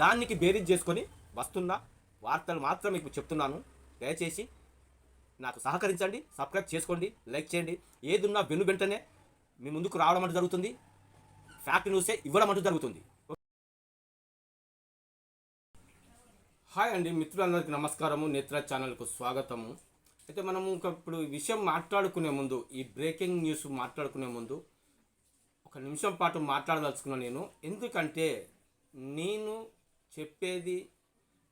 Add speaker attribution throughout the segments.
Speaker 1: దానికి బేరీజ్ చేసుకొని వస్తున్న వార్తలు మాత్రం మీకు చెప్తున్నాను. దయచేసి నాకు సహకరించండి సబ్స్క్రైబ్ చేసుకోండి లైక్ చేయండి. ఏది ఉన్నా వెను వెంటనే మీ ముందుకు రావడం అంటూ జరుగుతుంది. ఫ్యాక్ట్ న్యూసే ఇవ్వడం అంటూ జరుగుతుంది. హాయ్ అండి మిత్రులందరికీ నమస్కారము. నేత్ర ఛానల్కు స్వాగతము. అయితే మనము ఇప్పుడు విషయం మాట్లాడుకునే ముందు ఈ బ్రేకింగ్ న్యూస్ మాట్లాడుకునే ముందు ఒక నిమిషం పాటు మాట్లాడదలుచుకున్నాను నేను. ఎందుకంటే నేను చెప్పేది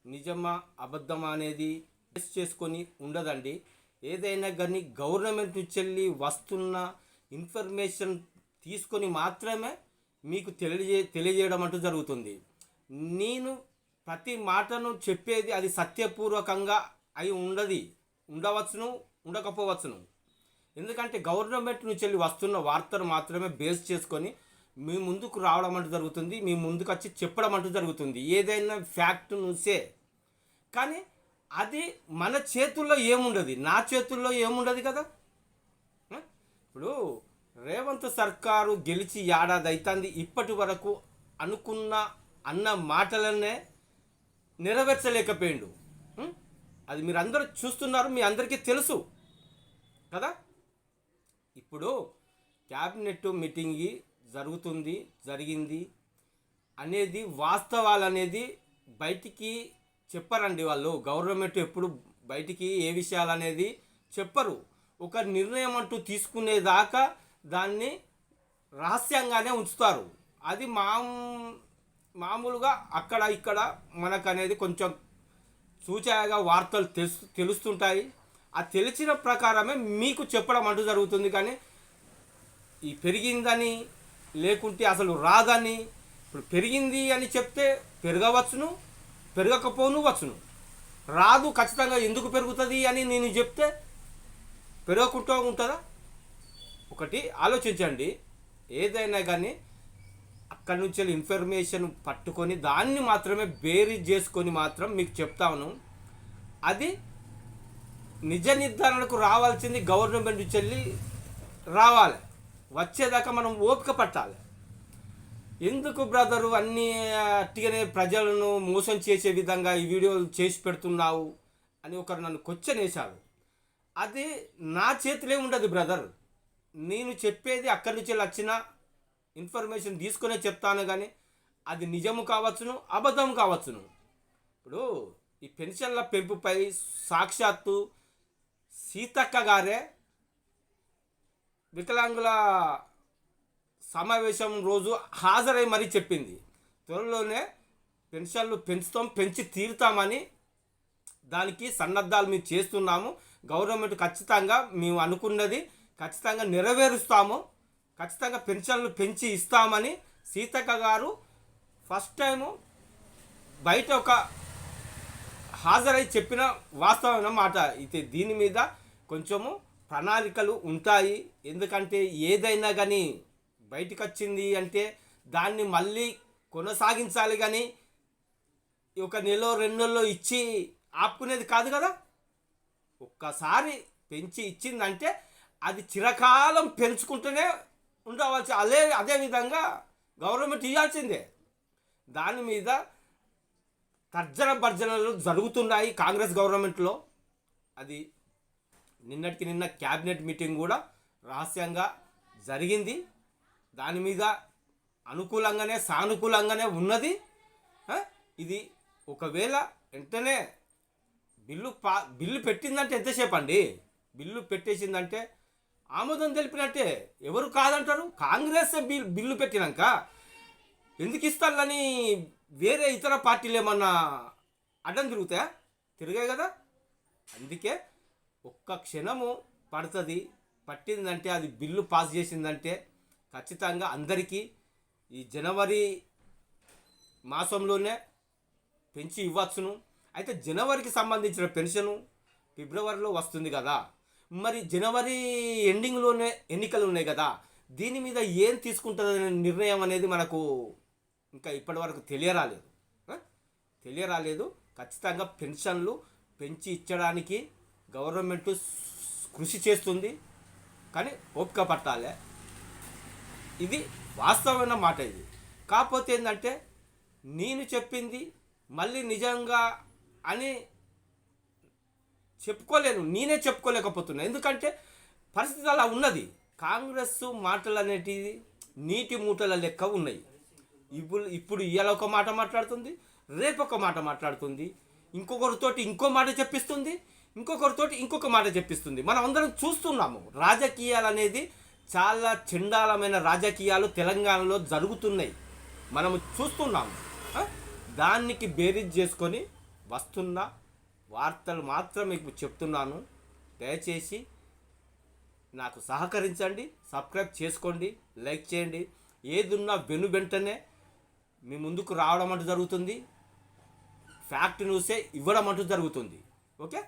Speaker 1: నిజమా అబద్ధమా అనేది టెస్ట్ చేసుకొని ఉండదండి. ఏదైనా కానీ గవర్నమెంట్ నుంచి వస్తున్న ఇన్ఫర్మేషన్ తీసుకొని మాత్రమే మీకు తెలియజే తెలియజేయడం అంటూ జరుగుతుంది. నేను ప్రతి మాటను చెప్పేది అది సత్యపూర్వకంగా అయి ఉండది ఉండవచ్చును ఉండకపోవచ్చును. ఎందుకంటే గవర్నమెంట్ నుంచి వెళ్ళి వస్తున్న వార్తను మాత్రమే బేస్ చేసుకొని మీ ముందుకు రావడం అంటూ జరుగుతుంది మీ ముందుకు వచ్చి చెప్పడం అంటూ జరుగుతుంది. ఏదైనా ఫ్యాక్ట్ న్యూసే కానీ అది మన చేతుల్లో ఏముండదు? నా చేతుల్లో ఏముండదు కదా? ఇప్పుడు రేవంత్ సర్కారు గెలిచి ఏడాది అవుతుంది ఇప్పటి వరకు అనుకున్న అన్న మాటలనే నెరవేర్చలేకపోయిండు. అది మీరు అందరూ చూస్తున్నారు మీ అందరికీ తెలుసు కదా? ఇప్పుడు క్యాబినెట్ మీటింగ్ జరుగుతుంది జరిగింది అనేది వాస్తవాలు అనేది బయటికి చెప్పరండి వాళ్ళు. గవర్నమెంట్ ఎప్పుడు బయటికి ఏ విషయాలు అనేది చెప్పరు. ఒక నిర్ణయం అంటూ తీసుకునేదాకా దాన్ని రహస్యంగానే ఉంచుతారు. అది మా మామూలుగా అక్కడ ఇక్కడ మనకు అనేది కొంచెం సూచనగా వార్తలు తెలుసు తెలుస్తుంటాయి. ఆ తెలిసిన ప్రకారమే మీకు చెప్పడం అంటూ జరుగుతుంది కానీ ఈ పెరిగిందని లేకుంటే అసలు రాదని. ఇప్పుడు పెరిగింది అని చెప్తే పెరగవచ్చును పెరగకపోను వచ్చును. రాదు ఖచ్చితంగా ఎందుకు పెరుగుతుంది అని నేను చెప్తే పెరగకుండా ఉంటుందా? ఒకటి ఆలోచించండి. ఏదైనా కానీ అక్కడి నుంచి వెళ్ళి ఇన్ఫర్మేషన్ పట్టుకొని దాన్ని మాత్రమే బేరీజ్ చేసుకొని మాత్రం మీకు చెప్తాను అది నిజ నిర్ధారణకు రావాల్సింది గవర్నమెంట్ నుంచి వెళ్ళి రావాలి. వచ్చేదాకా మనం ఓపిక పట్టాలి ఎందుకు బ్రదరు అన్ని అట్టిగానే ప్రజలను మోసం చేసే విధంగా ఈ వీడియోలు చేసి పెడుతున్నావు అని ఒకరు నన్ను క్వశ్చన్ అది నా చేతిలో ఉండదు బ్రదర్. నేను చెప్పేది అక్కడి నుంచి వచ్చిన ఇన్ఫర్మేషన్ తీసుకునే చెప్తాను కానీ అది నిజము కావచ్చును అబద్ధం కావచ్చును. ఇప్పుడు ఈ పెన్షన్ల పెంపుపై సాక్షాత్తు సీతక్క గారే వికలాంగుల సమావేశం రోజు హాజరై మరీ చెప్పింది. త్వరలోనే పెన్షన్లు పెంచుతాం పెంచి తీరుతామని దానికి సన్నద్ధాలు మేము చేస్తున్నాము. గవర్నమెంట్ ఖచ్చితంగా మేము అనుకున్నది ఖచ్చితంగా నెరవేరుస్తాము. ఖచ్చితంగా పెన్షన్లు పెంచి ఇస్తామని సీతక్క గారు ఫస్ట్ టైము బయట ఒక హాజరై చెప్పిన వాస్తవమైన మాట. అయితే దీని మీద కొంచెము ప్రణాళికలు ఉంటాయి. ఎందుకంటే ఏదైనా కానీ బయటకు వచ్చింది అంటే దాన్ని మళ్ళీ కొనసాగించాలి కానీ ఒక నెల రెండు నెలలో ఇచ్చి ఆపుకునేది కాదు కదా? ఒక్కసారి పెంచి ఇచ్చిందంటే అది చిరకాలం పెంచుకుంటూనే ఉండవలసి అదే అదే విధంగా గవర్నమెంట్ ఇవ్వాల్సిందే దాని మీద తర్జన భర్జనలు జరుగుతున్నాయి కాంగ్రెస్ గవర్నమెంట్లో. అది నిన్నటికి నిన్న క్యాబినెట్ మీటింగ్ కూడా రహస్యంగా జరిగింది. దాని మీద అనుకూలంగానే సానుకూలంగానే ఉన్నది. ఇది ఒకవేళ వెంటనే బిల్లు పా బిల్లు పెట్టిందంటే ఎంతసేపు అండి బిల్లు పెట్టేసిందంటే ఆమోదం తెలిపినట్టే. ఎవరు కాదంటారు? కాంగ్రెస్ బిల్ బిల్లు పెట్టినాక ఎందుకు ఇస్తారని వేరే ఇతర పార్టీలు ఏమన్నా అడ్డం తిరుగుతాయా? తిరిగాయి కదా? అందుకే ఒక్క క్షణము పడుతుంది. పట్టిందంటే అది బిల్లు పాస్ చేసిందంటే ఖచ్చితంగా అందరికీ ఈ జనవరి మాసంలోనే పెంచి ఇవ్వచ్చును. అయితే జనవరికి సంబంధించిన పెన్షను ఫిబ్రవరిలో వస్తుంది కదా. మరి జనవరి ఎండింగ్లోనే ఎన్నికలు ఉన్నాయి కదా. దీని మీద ఏం తీసుకుంటుందనే నిర్ణయం అనేది మనకు ఇంకా ఇప్పటివరకు తెలియరాలేదు. తెలియరాలేదు. ఖచ్చితంగా పెన్షన్లు పెంచి ఇచ్చడానికి గవర్నమెంట్ కృషి చేస్తుంది కానీ ఓపిక పట్టాలే ఇది వాస్తవమైన మాట ఇది. కాకపోతే ఏంటంటే నేను చెప్పింది మళ్ళీ నిజంగా అని చెప్పుకోలేను నేనే చెప్పుకోలేకపోతున్నా. ఎందుకంటే పరిస్థితి అలా ఉన్నది. కాంగ్రెస్ మాటలు అనేటివి నీటి మూటల లెక్క ఉన్నాయి ఇప్పుడు ఇప్పుడు ఇవాళ ఒక మాట మాట్లాడుతుంది రేపు ఒక మాట మాట్లాడుతుంది ఇంకొకరితోటి ఇంకో మాట చెప్పిస్తుంది ఇంకొకరితోటి ఇంకొక మాట చెప్పిస్తుంది. మనం అందరం చూస్తున్నాము రాజకీయాలు అనేది చాలా చండాలమైన రాజకీయాలు తెలంగాణలో జరుగుతున్నాయి. మనము చూస్తున్నాము. దానికి బేరీజ్ చేసుకొని వస్తున్న వార్తలు మాత్రం మీకు చెప్తున్నాను. దయచేసి నాకు సహకరించండి సబ్స్క్రైబ్ చేసుకోండి లైక్ చేయండి. ఏదున్నా వెను వెంటనే మీ ముందుకు రావడం అంటూ జరుగుతుంది. ఫ్యాక్ట్ న్యూసే ఇవ్వడం అంటూ జరుగుతుంది. ఓకే?